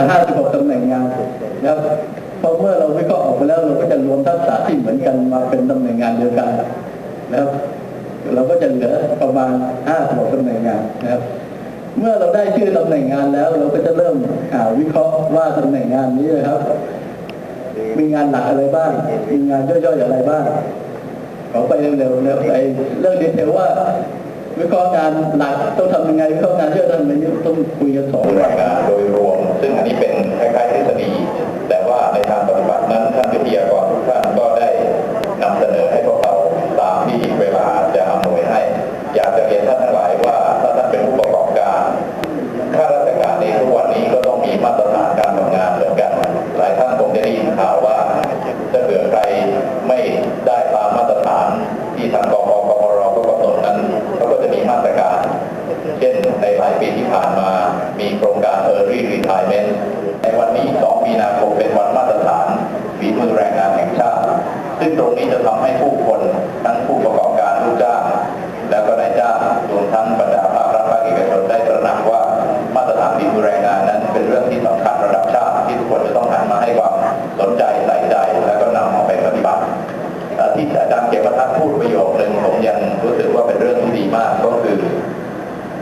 อห้าสิบหกตำแหน่งงานนะครับพราะเมื่อเราวิเคราะห์ออกไปแล้วเราก็จะรวมทักษะที่เหมือนกันมาเป็นตำแหน่งงานเดียวกันนะครับ เราก็จะเหลือประมาณห้าสิบหกตำแหน่งงานนะครับ เมื่อเราได้ชื่อตำแหน่งงานแล้ว เราก็จะเริ่มหาวิเคราะห์ว่าตำแหน่งงานนี้นะครับ มีงานหลักอะไรบ้าง มีงานย่อยๆอะไรบ้างขอไปเร็วๆเร็วไปเรื่องดีเทลว่า วิเคราะห์งานหลักต้องทำยังไงวิเคราะห์งานย่อยทำยังไงต้องคุยกันสองรายงารโดยรวม ซึ่งอันนี้เป็นคล้ายๆทฤษฎีแต่ว่าในทางปฏิบัตินั้นท่านวิทยากรทุกท่านก็ได้นำเสนอ Retirement ในวันนี้ 2 มีนาคมเป็นวันมาตรฐานฝีมือแรงงานแห่งชาติ ซึ่งตรงนี้จะทำให้ผู้คนทั้งผู้ประกอบการลูกจ้างแล้วก็นายจ้างรวมทั้งบรรดาภาครัฐภาคเอกชนได้ตระหนักว่ามาตรฐานฝีมือแรงงานนั้น เป็นเรื่องที่สำคัญระดับชาติที่ทุกคนจะต้องหันมาให้ความสนใจใส่ใจแล้วก็นำเอาไปปฏิบัติที่อาจารย์เก็บประทัดพูดประโยคหนึ่งผมยังรู้สึกว่าเป็นเรื่องที่ดีมากก็คือ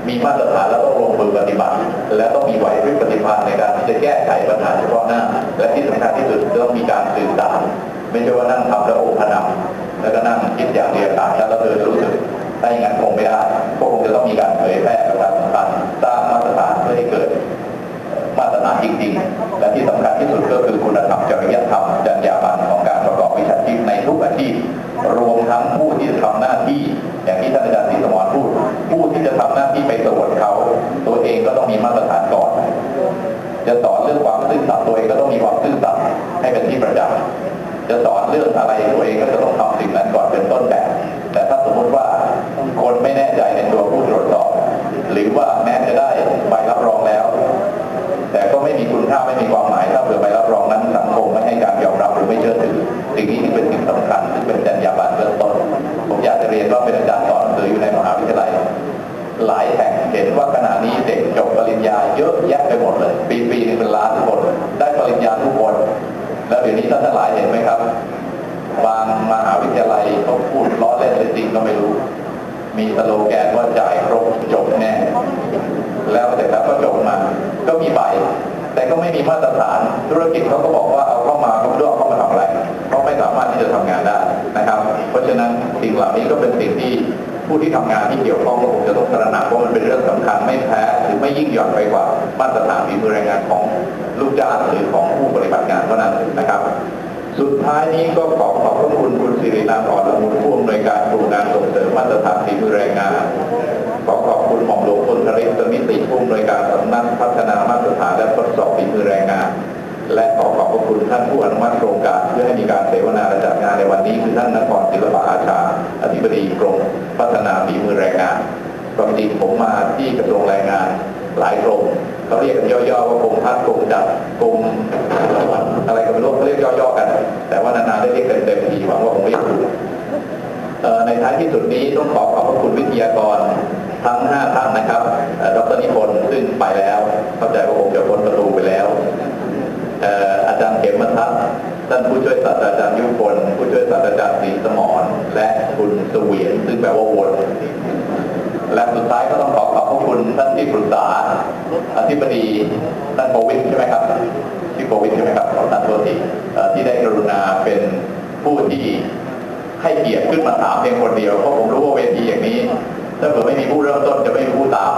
มีมาตรฐานแล้วต้องลงมือปฏิบัติ และต้องมีไหวพริบปฏิภาณในการที่จะแก้ไขปัญหาเฉพาะหน้า และที่สำคัญที่สุดต้องมีการสื่อสารไม่ใช่ว่านั่งทำแล้วโอพนังแล้วก็นั่งคิดอย่างเดียวตายแล้วก็เดินรู้สึกถ้าอย่างนั้นคงไม่ได้ก็คงจะต้องมีการเผยแพร่ประครับ อนเรื่องความซื่อสัตย์ตัวเองก็ต้องมีความซื่อสัตย์ให้เป็นที่ประจักษ์จะสอนเรื่องอะไรตัวเองก็จะต้องทำสิ่งนั้นก่อนเป็นต้นแบบ แต่ถ้าสมมติว่าคนไม่แน่ใจในตัวผู้ตรวจสอบ หรือว่าแม้จะได้ใบรับรองแล้ว แต่ก็ไม่มีคุณค่าไม่มีความหมายถ้าเผื่อใบรับรองนั้นสังคมไม่ให้การยอมรับหรือไม่เชื่อถือสิ่งนี้ที่เป็นสิ่งสำคัญซึ่งเป็นจรรยาบรรณเบื้องต้น ผมอยากจะเรียนว่าเป็นอาจารย์สอนหนังสืออยู่ในมหาวิทยาลัย หลายแห่งเห็นว่าขณะนี้เด็กจบปริญญาเยอะแยะ บางมหาวิทยาลัยเขาพูดล้อเล่นหรือจริงก็ไม่รู้ มีสโลแกนว่าจ่ายครบจบแน่ แล้วเสร็จแล้วก็จบมา ก็มีใบ แต่ก็ไม่มีมาตรฐาน ธุรกิจเขาก็บอกว่าเอาเข้ามาก็ไม่รู้เอาเข้ามาทำอะไรเพราไม่สามารถที่จะทำงานได้นะครับ เพราะฉะนั้นสิ่งเหล่านี้ก็เป็นสิ่งที่ผู้ที่ทำงานที่เกี่ยวข้องก็คงจะต้องตระหนักว่ามันเป็นเรื่องสำคัญไม่แพ้หรือไม่ยิ่งหย่อนไปกว่ามาตรฐานฝีมือแรงงานของลูก นี้ก็ขอขอบพระคุณคุณสิรินามอ่อนละมุนผู้อำนวยการกลุ่มงานส่งเสริมมาตรฐานฝีมือแรงงาน ขอขอบคุณหม่อมหลวงพลธริศมิติผู้อำนวยการสำนักพัฒนามาตรฐานและทดสอบฝีมือแรงงาน และขอขอบพระคุณท่านผู้อนุมัติโครงการเพื่อให้มีการเสวนาและจัดงานในวันนี้คือท่านนครศิลปะอาชา อธิบดีกรมพัฒนาฝีมือแรงงานความจริงผมมาที่กระทรวงแรงงานหลายกรม เขาเรียกกันย่อๆว่ากรมพัฒน์กรมจัดกรมอะไรก็ไม่รู้เขาเรียกย่อๆกัน แต่ว่านานๆได้เรียกเต็มๆทีหวังว่าผมไม่ถูกในท้ายที่สุดนี้ต้องขอขอบพระคุณวิทยากรทั้ง 5 ท่านนะครับ ดรนิพนธ์ซึ่งไปแล้ว เข้าใจว่าคงจะพ้นประตูไปแล้วเอ่ออาจารย์เขมทัศน์ท่านผู้ช่วยศาสตราจารย์ยุพลผู้ช่วยศาสตราจารย์ศรีสมรและคุณเสวียนซึ่งแปลว่าวน และสุดท้ายก็ต้องขอขอบพระคุณท่านที่ปรึกษาอธิบดีท่านโควิดใช่ไหมครับที่โควิดใช่ไหมครับขอท่านโทษทีเอ่อที่ได้กรุณาเป็นผู้ที่ให้เกียรติขึ้นมาถามเพียงคนเดียวเพราะผมรู้ว่าเวทีอย่างนี้ ถ้าเกิดไม่มีผู้เริ่มต้นจะไม่มีผู้ตาม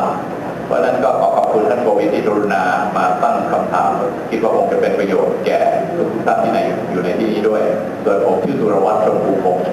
เพราะนั้นก็ขอขอบคุณท่านโควิดที่กรุณามาตั้งคำถาม คิดว่าคงจะเป็นประโยชน์แก่ทุกท่านที่ไหนอยู่ในที่นี้ด้วยส่วนผมชื่อสุรวัตรชมพูพงศ์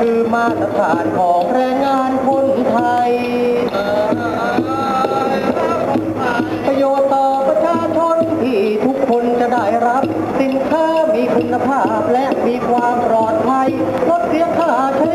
คือมาตรฐานของแรงงานคนไทย ประโยชน์ต่อประชาชนที่ทุกคนจะได้รับ สินค้ามีคุณภาพและมีความปลอดภัยลดเสียค่าใช้